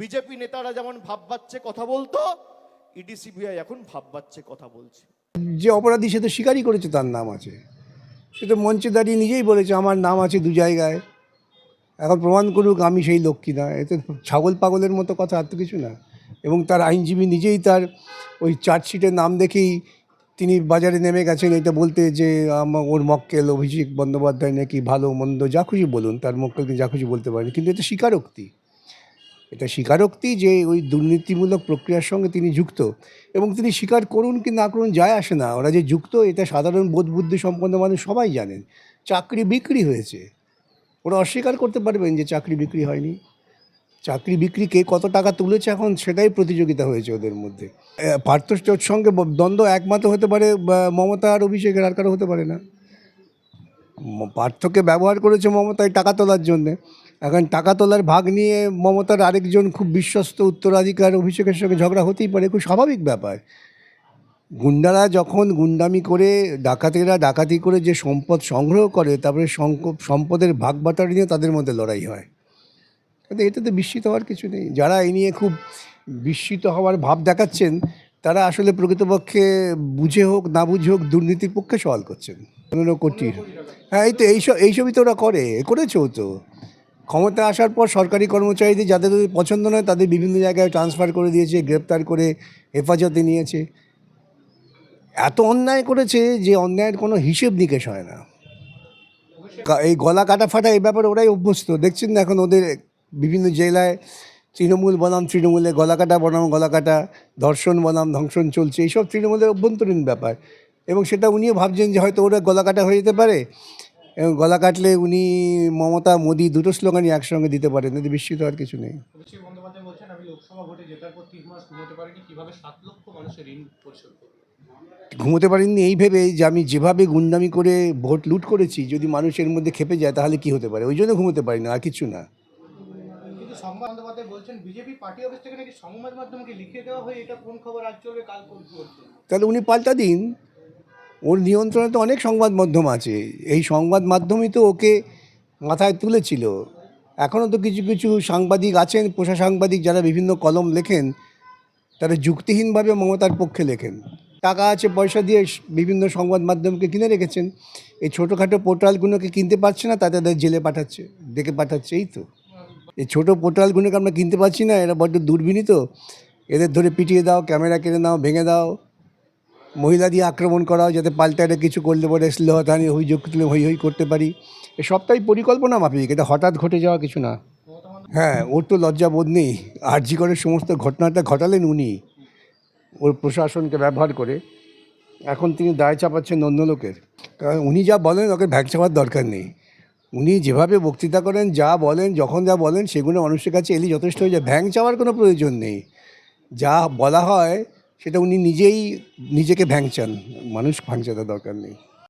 BJP নেতারা যেমন ভাব ভাববাচ্ছে কথা বলতো ইডি সিবিআই এখন ভাববাচ্ছে কথা বলছে। যে অপরাধী সে তো স্বীকারই করেছে, তার নাম আছে। সে তো মঞ্চে দাঁড়িয়ে নিজেই বলেছে, আমার নাম আছে দু জায়গায়। এখন প্রমাণ করুক, আমি সেই লোক কিনা এতে ছাগল পাগলের মতো কথা, আর তো কিছু না। এবং তার আইনজীবী নিজেই তার ওই চার্জশিটের নাম দেখেই তিনি বাজারে নেমে গেছেন। এটা বলতে যে ওর মক্কেল অভিষেক বন্দ্যোপাধ্যায় নাকি ভালো, মন্দ, যা খুশি বলুন, তার মক্কেল তিনি যা খুশি বলতে পারেন, কিন্তু এটা স্বীকারোক্তি। এটা স্বীকারোক্তি যে ওই দুর্নীতিমূলক প্রক্রিয়ার সঙ্গে তিনি যুক্ত এবং তিনি স্বীকার করুন কি না করুন যায় আসে না। ওরা যে যুক্ত এটা সাধারণ বোধ বুদ্ধি সম্পন্ন মানুষ সবাই জানেন। চাকরি বিক্রি হয়েছে। ওরা অস্বীকার করতে পারবেন যে চাকরি বিক্রি হয়নি। চাকরি বিক্রি কে কত টাকা তুলেছে এখন সেটাই প্রতিযোগিতা হয়েছে ওদের মধ্যে। আহ, পার্থর সঙ্গে দ্বন্দ্ব একমাত্র হতে পারে মমতা আর অভিষেকের আর কারও হতে পারে না। পার্থকে ব্যবহার করেছে মমতায় টাকা তোলার জন্যে। এখন টাকা তোলার ভাগ নিয়ে মমতার আরেকজন খুব বিশ্বস্ত উত্তরাধিকার অভিষেকের সঙ্গে ঝগড়া হতেই পারে, খুব স্বাভাবিক ব্যাপার। গুন্ডারা যখন গুন্ডামি করে, ডাকাতেরা ডাকাতি করে যে সম্পদ সংগ্রহ করে, তারপরে সম্পদের ভাগ বাটারি নিয়ে তাদের মধ্যে লড়াই হয়। কিন্তু এটাতে বিস্মিত হওয়ার কিছু নেই। যারা এই নিয়ে খুব বিস্মিত হওয়ার ভাব দেখাচ্ছেন, তারা আসলে প্রকৃতপক্ষে বুঝে হোক, না বুঝে হোক, দুর্নীতির পক্ষে সওয়াল করছেন। পনেরো কোটি হ্যাঁ এই তো এইসব এইসবই তো ওরা করে, করেছেও তো। ক্ষমতা আসার পর সরকারি কর্মচারীদের যাদের ওদের পছন্দ নয়, তাদের বিভিন্ন জায়গায় ট্রান্সফার করে দিয়েছে, গ্রেপ্তার করে হেফাজতে নিয়েছে। এত অন্যায় করেছে যে অন্যায়ের কোনো হিসেব নিকেশ হয় না। এই গলা কাটা ফাটা এই ব্যাপারে ওরাই অভ্যস্ত। দেখছেন না এখন ওদের বিভিন্ন জেলায় তৃণমূল বনাম তৃণমূলে গলা কাটা বনাম গলা কাটা, ধর্ষণ বনাম ধ্বংসন চলছে, এইসব তৃণমূলের অভ্যন্তরীণ ব্যাপার। এবং সেটা উনিও ভাবছেন যে হয়তো ওরা গলা কাটা হয়ে যেতে পারে। এবং গলা কাটলে উনি মমতা মোদি দুটো স্লোগানই একসঙ্গে দিতে পারেন এতে বিস্মিত হওয়ার কিছু নেই। ঘুমোতে পারেননি এই ভেবে যে আমি যেভাবে গুন্ডামি করে ভোট লুট করেছি যদি মানুষের মধ্যে খেপে যায় তাহলে কি হতে পারে? ওই জন্য ঘুমোতে পারি না আর কিছু না। তাহলে উনি পাল্টা দিন। ওর নিয়ন্ত্রণে তো অনেক সংবাদ মাধ্যম আছে। এই সংবাদ মাধ্যমই তো ওকে মাথায় তুলেছিল। এখনও তো কিছু কিছু সাংবাদিক আছেন, পোষা সাংবাদিক যারা বিভিন্ন কলম লেখেন, তারা যুক্তিহীনভাবে মমতার পক্ষে লেখেন। টাকা আছে, পয়সা দিয়ে বিভিন্ন সংবাদ মাধ্যমকে কিনে রেখেছেন। এই ছোটোখাটো পোর্টালগুলোকে কিনতে পারছে না তাদের তাদের জেলে পাঠাচ্ছে, ডেকে পাঠাচ্ছে, এই তো। এই ছোটো পোর্টালগুলোকে আমরা কিনতে পারছি না, এরা বড্ড দুর্বিনীত। এদের ধরে পিটিয়ে দাও, ক্যামেরা কেড়ে নাও, ভেঙে দাও। মহিলা দিয়ে আক্রমণ করাও যাতে পাল্টা এটা কিছু করলে পরে শ্লীলতানি অভিযোগ তুলে হই হই করতে পারি। এ সবটাই পরিকল্পনা মাফিক, এটা হঠাৎ ঘটে যাওয়া কিছু না। হ্যাঁ ওর তো লজ্জা বোধ নেই। আরজি করে সমস্ত ঘটনাটা ঘটালেন উনি, ওর প্রশাসনকে ব্যবহার করে। এখন তিনি দায় চাপাচ্ছেন অন্য লোকের কারণ উনি যা বলেন ওকে ভ্যাক চাপার দরকার নেই। উনি যেভাবে বক্তৃতা করেন, যা বলেন, যখন যা বলেন, সেগুলো মানুষের কাছে এলি যথেষ্ট হয়ে যায়। ভ্যাং চাওয়ার কোনো প্রয়োজন নেই। যা বলা হয় সেটা উনি নিজেই নিজেকে ভ্যাংচান মানুষ ভাঙচাতে দরকার নেই।